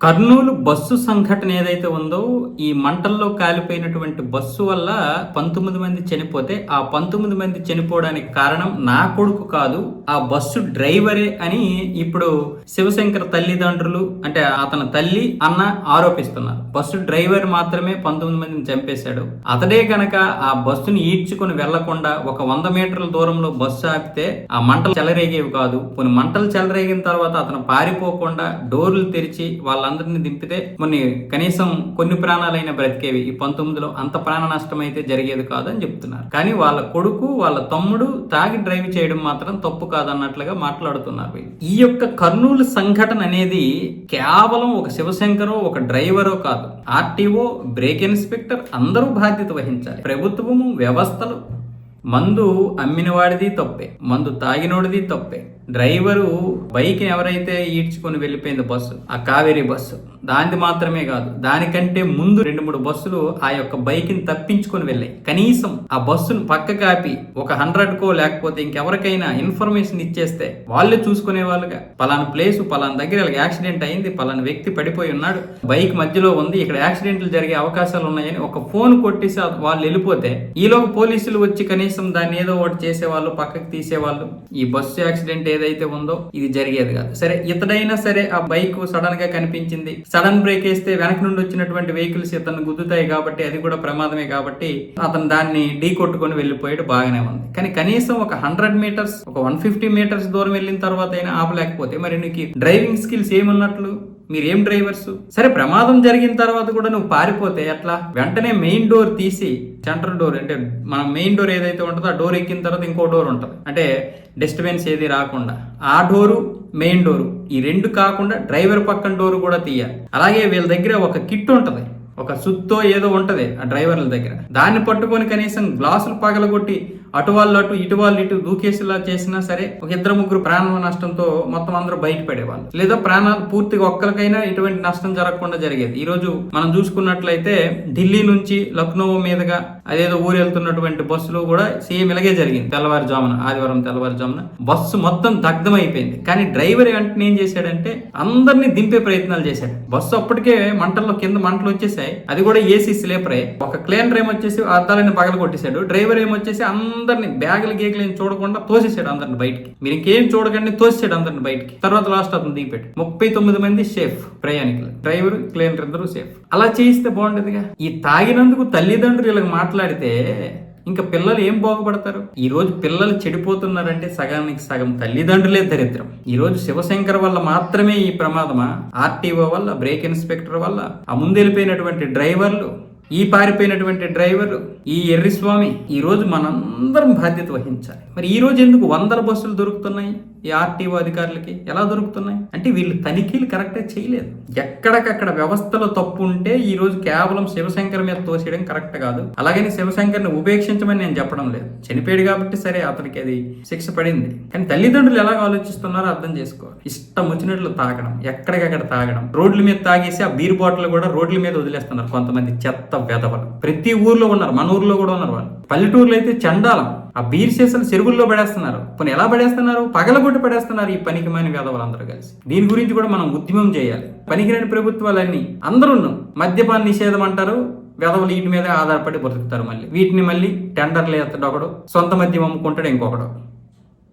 Kurnool bus సంఘటన ఏదైతే ఉందో ఈ మంటల్లో కాలిపోయినటువంటి బస్సు వల్ల పంతొమ్మిది మంది చనిపోతే ఆ పంతొమ్మిది మంది చనిపోవడానికి కారణం నా కొడుకు కాదు ఆ బస్సు డ్రైవరే అని ఇప్పుడు శివశంకర్ తల్లిదండ్రులు అంటే అతని తల్లి అన్న ఆరోపిస్తున్నారు. బస్సు డ్రైవర్ మాత్రమే పంతొమ్మిది మందిని చంపేశాడు. అతడే గనక ఆ బస్సును ఈడ్చుకుని వెళ్ళకుండా ఒక వంద మీటర్ల దూరంలో బస్సు ఆపితే ఆ మంటలు చెలరేగేవి కాదు. కొన్ని మంటలు చెలరేగిన తర్వాత అతను పారిపోకుండా డోర్లు తెరిచి వాళ్ళ వాళ్ళందరినీ దింపితే కొన్ని కనీసం కొన్ని ప్రాణాలైన బ్రతికేవి. ఈ పంతొమ్మిదిలో అంత ప్రాణ నష్టం అయితే జరిగేది కాదు అని చెప్తున్నారు. కానీ వాళ్ళ కొడుకు వాళ్ళ తమ్ముడు తాగి డ్రైవ్ చేయడం మాత్రం తప్పు కాదన్నట్లుగా మాట్లాడుతున్నారు. ఈ యొక్క కర్నూలు సంఘటన అనేది కేవలం ఒక శివశంకరో ఒక డ్రైవరో కాదు. ఆర్టీఓ బ్రేక్ ఇన్స్పెక్టర్ అందరూ బాధ్యత వహించాలి. ప్రభుత్వము వ్యవస్థలు మందు అమ్మినవాడిది తప్పే. మందు తాగినోడిది తప్పే. డ్రైవరు బైక్ ఎవరైతే ఈడ్చుకొని వెళ్ళిపోయింది బస్సు ఆ కావేరీ బస్సు దానిది మాత్రమే కాదు దానికంటే ముందు రెండు మూడు బస్సులు ఆ యొక్క బైక్ని తప్పించుకొని వెళ్ళాయి. కనీసం ఆ బస్సును పక్క కాపి ఒక హండ్రెడ్ కో లేకపోతే ఇంకెవరికైనా ఇన్ఫర్మేషన్ ఇచ్చేస్తే వాళ్ళే చూసుకునే వాళ్ళుగా. పలానా ప్లేస్ పలానా దగ్గర వీళ్ళకి యాక్సిడెంట్ అయింది పలానా వ్యక్తి పడిపోయి ఉన్నాడు బైక్ మధ్యలో ఉంది ఇక్కడ యాక్సిడెంట్లు జరిగే అవకాశాలు ఉన్నాయని ఒక ఫోన్ కొట్టేసి వాళ్ళు వెళ్ళిపోతే ఈలోపు పోలీసులు వచ్చి కనీసం దాన్ని ఏదో ఒకటి చేసేవాళ్ళు పక్కకి తీసేవాళ్ళు. ఈ బస్సు యాక్సిడెంట్ ఏదైతే ఉందో ఇది జరిగేది కాదు. సరే ఇతడైనా సరే ఆ బైక్ సడన్గా కనిపించింది. సడన్ బ్రేక్ వేస్తే వెనక నుండి వచ్చినటువంటి వెహికల్స్ ఇతను గుద్దుతాయి కాబట్టి అది కూడా ప్రమాదమే కాబట్టి అతను దాన్ని ఢీ కొట్టుకొని వెళ్ళిపోయాడు బాగానే ఉంది. కానీ కనీసం ఒక హండ్రెడ్ మీటర్స్ ఒక వన్ ఫిఫ్టీ మీటర్స్ దూరం వెళ్ళిన తర్వాత అయినా ఆపలేకపోతే మరి నీకు డ్రైవింగ్ స్కిల్స్ ఏమున్నట్లు? మీరేం డ్రైవర్స్? సరే ప్రమాదం జరిగిన తర్వాత కూడా నువ్వు పారిపోతే ఎట్లా? వెంటనే మెయిన్ డోర్ తీసి సెంటర్ డోర్ అంటే మన మెయిన్ డోర్ ఏదైతే ఉంటుందో ఆ డోర్ ఎక్కిన తర్వాత ఇంకో డోర్ ఉంటుంది. అంటే డిస్టర్బెన్స్ ఏది రాకుండా. ఆ డోరు మెయిన్ డోరు. ఈ రెండు కాకుండా డ్రైవర్ పక్కన డోరు కూడా తీయాలి. అలాగే వీళ్ళ దగ్గర ఒక కిట్ ఉంటుంది. ఒక సుత్తో ఏదో ఉంటుంది ఆ డ్రైవర్ల దగ్గర. దాన్ని పట్టుకొని కనీసం గ్లాసులు పగలగొట్టి అటు వాళ్ళు అటు ఇటు వాళ్ళు ఇటు దూకేసేలా చేసినా సరే ఒక ఇద్దరు ముగ్గురు ప్రాణ నష్టంతో మొత్తం అందరూ బయటపడేవాళ్ళు. లేదా ప్రాణాలు పూర్తిగా ఒక్కరికైనా ఎటువంటి నష్టం జరగకుండా జరిగేది. ఈ రోజు మనం చూసుకున్నట్లయితే ఢిల్లీ నుంచి లక్నో మీదుగా అదేదో ఊరు వెళ్తున్నటువంటి బస్సులో కూడా సేమ్ ఇలాగే జరిగింది. తెల్లవారుజామున ఆదివారం తెల్లవారుజామున బస్సు మొత్తం దగ్ధం అయిపోయింది కానీ డ్రైవర్ వెంటనే ఏం చేశాడంటే అందరినీ దింపే ప్రయత్నాలు చేశాడు. బస్సు అప్పటికే మంటల్లో కింద మంటలు వచ్చేసాయి. అది కూడా ఏసీ స్లీపరే. ఒక క్లీనర్ ఏమొచ్చేసి అద్దాలని పగల కొట్టేశాడు డ్రైవర్ ఏమొచ్చేసి అందరిని బ్యాగులు గేగులు ఏం చూడకుండా తోసేసాడు అందరిని బయటికి. మీరు ఇంకేం చూడకండి తోసేసాడు అందరిని బయటికి. తర్వాత లాస్ట్ అతను దిగిపెట్టి ముప్పై తొమ్మిది మంది సేఫ్ ప్రయాణికులు. డ్రైవర్ క్లీనర్ ఇద్దరు సేఫ్ అలా చేయిస్తే బాగుండేదిగా. ఈ తాగినందుకు తల్లిదండ్రులు ఇలా మాట్లాడితే ఇంకా పిల్లలు ఏం బాగుపడతారు? ఈ రోజు పిల్లలు చెడిపోతున్నారంటే సగానికి సగం తల్లిదండ్రులే దరిద్రం. ఈ రోజు శివశంకర్ వల్ల మాత్రమే ఈ ప్రమాదమా? ఆర్టీఓ వల్ల బ్రేక్ ఇన్స్పెక్టర్ వల్ల ఆ ముందెళ్ళిపోయినటువంటి డ్రైవర్లు ఈ పారిపోయినటువంటి డ్రైవర్లు ఈ ఎర్రిస్వామి స్వామి ఈరోజు మనందరం బాధ్యత వహించాలి. మరి ఈ రోజు ఎందుకు వందల బస్సులు దొరుకుతున్నాయి? ఈ ఆర్టీఓ అధికారులకి ఎలా దొరుకుతున్నాయి? అంటే వీళ్ళు తనిఖీలు కరెక్ట్గా చేయలేదు. ఎక్కడికక్కడ వ్యవస్థలో తప్పు ఉంటే ఈ రోజు కేవలం శివశంకర్ మీద తోసేయడం కరెక్ట్ కాదు. అలాగని శివశంకర్ని ఉపేక్షించమని నేను చెప్పడం లేదు. చనిపోయాడు కాబట్టి సరే అతనికి అది శిక్ష పడింది. కానీ తల్లిదండ్రులు ఎలా ఆలోచిస్తున్నారో అర్థం చేసుకోవాలి. ఇష్టం వచ్చినట్లు తాగడం ఎక్కడికక్కడ తాగడం రోడ్ల మీద తాగేసి ఆ బీర్ బాటిల్ కూడా రోడ్ల మీద వదిలేస్తున్నారు కొంతమంది చెత్త వెదవలు. ప్రతి ఊర్లో ఉన్నారు. మన ఊర్లో కూడా ఉన్నారు వాళ్ళు. పల్లెటూరులో అయితే చండాలం. ఆ బీర్ సీసాలు చెరువుల్లో పడేస్తున్నారు. కొన్ని ఎలా పడేస్తున్నారు? పగలగొట్టి పడేస్తున్నారు ఈ పనికిమైన మాని వేదవాళ్ళందరూ కలిసి. దీని గురించి కూడా మనం ఉద్యమం చేయాలి. పనికిరాని ప్రభుత్వాలన్నీ అందరూ మద్యపాన నిషేధం అంటారు. వెధవలు వీటి మీద ఆధారపడి బ్రతుకుతారు మళ్ళీ. వీటిని మళ్ళీ టెండర్లు ఎత్తడు ఒకడు. సొంత మద్యం అమ్ముకుంటాడు ఇంకొకడు.